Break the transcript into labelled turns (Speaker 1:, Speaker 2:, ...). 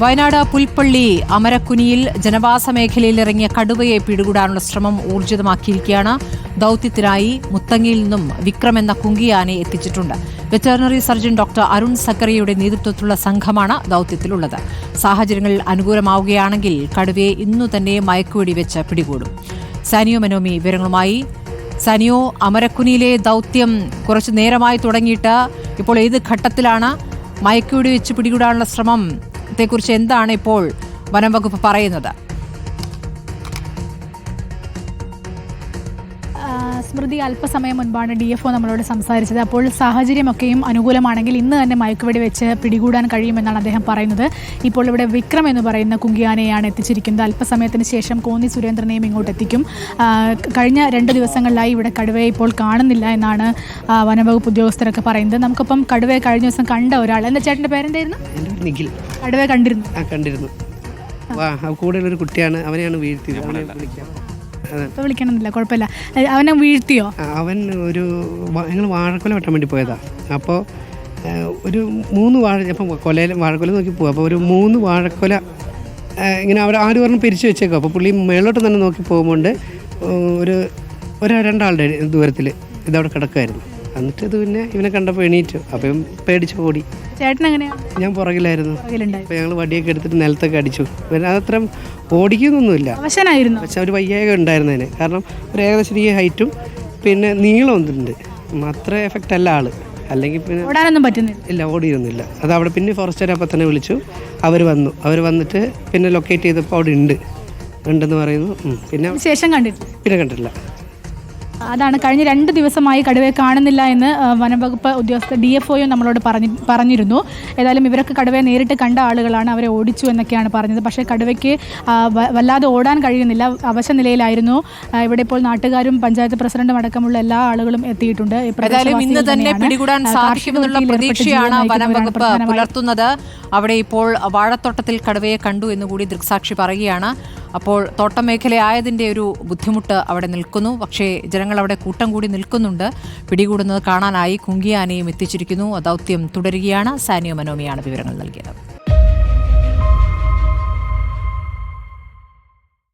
Speaker 1: വയനാട് പുൽപ്പള്ളി അമരക്കുനിയിൽ ജനവാസ മേഖലയിൽ ഇറങ്ങിയ കടുവയെ പിടികൂടാനുള്ള ശ്രമം ഊർജിതമാക്കിയിരിക്കുകയാണ്. ദൌത്യത്തിനായി മുത്തങ്ങയിൽ നിന്നും വിക്രം എന്ന കുങ്കിയാനെ എത്തിച്ചിട്ടുണ്ട്. വെറ്ററിനറി സർജൻ ഡോക്ടർ അരുൺ സക്കറിയുടെ നേതൃത്വത്തിലുള്ള സംഘമാണ് ദൌത്യത്തിലുള്ളത്. സാഹചര്യങ്ങൾ അനുകൂലമാവുകയാണെങ്കിൽ കടുവയെ ഇന്നു തന്നെ മയക്കുവെടി വെച്ച് പിടികൂടും. സാനിയോ മനോമി വിവരങ്ങളുമായി. സനിയോ അമരക്കുനിയിലെ ദൗത്യം കുറച്ചു നേരമായി തുടങ്ങിയിട്ട് ഇപ്പോൾ ഏത് ഘട്ടത്തിലാണ് മയക്കുവെടി വെച്ച് പിടികൂടാനുള്ള ശ്രമം? ത്തെക്കുറിച്ച് എന്താണ് ഇപ്പോൾ വനം വകുപ്പ് പറയുന്നത്?
Speaker 2: സ്മൃതി അല്പസമയം മുൻപാണ് ഡി എഫ് ഒ നമ്മളോട് സംസാരിച്ചത്. അപ്പോൾ സാഹചര്യമൊക്കെയും അനുകൂലമാണെങ്കിൽ ഇന്ന് തന്നെ മയക്കുവെടി വെച്ച് പിടികൂടാൻ കഴിയുമെന്നാണ് അദ്ദേഹം പറയുന്നത്. ഇപ്പോൾ ഇവിടെ വിക്രം എന്ന് പറയുന്ന കുങ്കിയാനെയാണ് എത്തിച്ചിരിക്കുന്നത്. അല്പസമയത്തിന് ശേഷം കോന്നി സുരേന്ദ്രനെയും ഇങ്ങോട്ട് എത്തിക്കും. കഴിഞ്ഞ രണ്ട് ദിവസങ്ങളിലായി ഇവിടെ കടുവയെ ഇപ്പോൾ കാണുന്നില്ല എന്നാണ് വനംവകുപ്പ് ഉദ്യോഗസ്ഥരൊക്കെ പറയുന്നത്. നമുക്കിപ്പം കടുവയെ കഴിഞ്ഞ ദിവസം കണ്ട ഒരാൾ. എന്താ ചേട്ടന്റെ പേരെന്തായിരുന്നു?
Speaker 3: നിഖിൽ.
Speaker 2: കടുവയെ കണ്ടിരുന്നു.
Speaker 3: കണ്ടിരുന്നു. വാ ആ കൂടെയുള്ളൊരു കുട്ടിയാണ്. അവനെയാണ് വീഴ്ത്തി വിളിക്കാം.
Speaker 2: വിളിക്കണമെന്നില്ല കുഴപ്പമില്ല. അവനെ വീഴ്ത്തിയോ?
Speaker 3: അവൻ ഒരു ഞങ്ങൾ വാഴക്കൊല വെട്ടാൻ വേണ്ടി പോയതാ. അപ്പോൾ ഒരു മൂന്ന് വാഴ ഇപ്പം കൊലയിൽ വാഴക്കൊല നോക്കി പോകും അപ്പോൾ ഒരു മൂന്ന് വാഴക്കൊല ഇങ്ങനെ അവിടെ ആര് പറഞ്ഞ് പിരിച്ചു വെച്ചേക്കും അപ്പോൾ പുള്ളി മേളോട്ട് തന്നെ നോക്കി പോകുമ്പോൾ ഒരു ഒരു രണ്ടാളുടെ ദൂരത്തിൽ ഇതവിടെ കിടക്കുമായിരുന്നു എന്നിട്ട് ഇത് പിന്നെ ഇവനെ കണ്ടപ്പോൾ എണീറ്റു. അപ്പം പേടിച്ച് ഓടി.
Speaker 2: ചേട്ടൻ എങ്ങനെയാണ്
Speaker 3: ഞാൻ പുറകിലായിരുന്നു. അപ്പോൾ ഞങ്ങൾ വടിയൊക്കെ എടുത്തിട്ട് നിലത്തൊക്കെ അടിച്ചു. പിന്നെ അതത്രയും ഓടിക്കുന്നൊന്നുമില്ല.
Speaker 2: അവശനായിരുന്നു.
Speaker 3: പക്ഷെ ഒരു വയ്യായൊക്കെ ഉണ്ടായിരുന്നതിന്. കാരണം ഒരു ഏകദേശം ഈ ഹൈറ്റും പിന്നെ നീളം ഒന്നുണ്ട്. അത്ര എഫക്റ്റ് അല്ല ആൾ. അല്ലെങ്കിൽ പിന്നെ
Speaker 2: ഓടാനൊന്നും പറ്റുന്നില്ല.
Speaker 3: ഇല്ല ഓടിയിരുന്നില്ല. അത് അവിടെ പിന്നെ ഫോറസ്റ്റർ അപ്പം തന്നെ വിളിച്ചു. അവർ വന്നു. അവർ വന്നിട്ട് പിന്നെ ലൊക്കേറ്റ് ചെയ്തപ്പോൾ അവിടെ ഉണ്ട്. ഉണ്ടെന്ന് പറയുന്നു. പിന്നെ
Speaker 2: ശേഷം കണ്ടിട്ട്
Speaker 3: പിന്നെ കണ്ടിട്ടില്ല.
Speaker 2: അതാണ് കഴിഞ്ഞ രണ്ട് ദിവസമായി കടുവയെ കാണുന്നില്ല എന്ന് വനംവകുപ്പ് ഉദ്യോഗസ്ഥർ ഡി എഫ് ഒയും നമ്മളോട് പറഞ്ഞു പറഞ്ഞിരുന്നു. ഏതായാലും ഇവരൊക്കെ കടുവയെ നേരിട്ട് കണ്ട ആളുകളാണ് അവരെ ഓടിച്ചു എന്നൊക്കെയാണ് പറഞ്ഞത്. പക്ഷേ കടുവയ്ക്ക് വല്ലാതെ ഓടാൻ കഴിയുന്നില്ല. അവശ നിലയിലായിരുന്നു. ഇവിടെ ഇപ്പോൾ നാട്ടുകാരും പഞ്ചായത്ത് പ്രസിഡന്റും അടക്കമുള്ള എല്ലാ ആളുകളും എത്തിയിട്ടുണ്ട്.
Speaker 1: ഇന്ന് തന്നെ പിടികൂടാൻ സാധിക്കുമെന്നുള്ള പ്രതീക്ഷയാണ്. പുലർത്തുന്നത്. അവിടെ ഇപ്പോൾ വാഴത്തോട്ടത്തിൽ കടുവയെ കണ്ടു എന്നുകൂടി ദൃക്സാക്ഷി പറയുകയാണ്. അപ്പോൾ തോട്ടം മേഖലയായതിന്റെ ഒരു ബുദ്ധിമുട്ട് അവിടെ നിൽക്കുന്നു. പക്ഷേ ജനങ്ങൾ അവിടെ കൂട്ടം കൂടി നിൽക്കുന്നുണ്ട്. പിടികൂടുന്നത് കാണാനായി കുങ്കിയാനയും എത്തിച്ചിരിക്കുന്നു. ദൗത്യം തുടരുകയാണ്. സാനിയോ മനോമിയാണ് വിവരങ്ങൾ നൽകിയത്.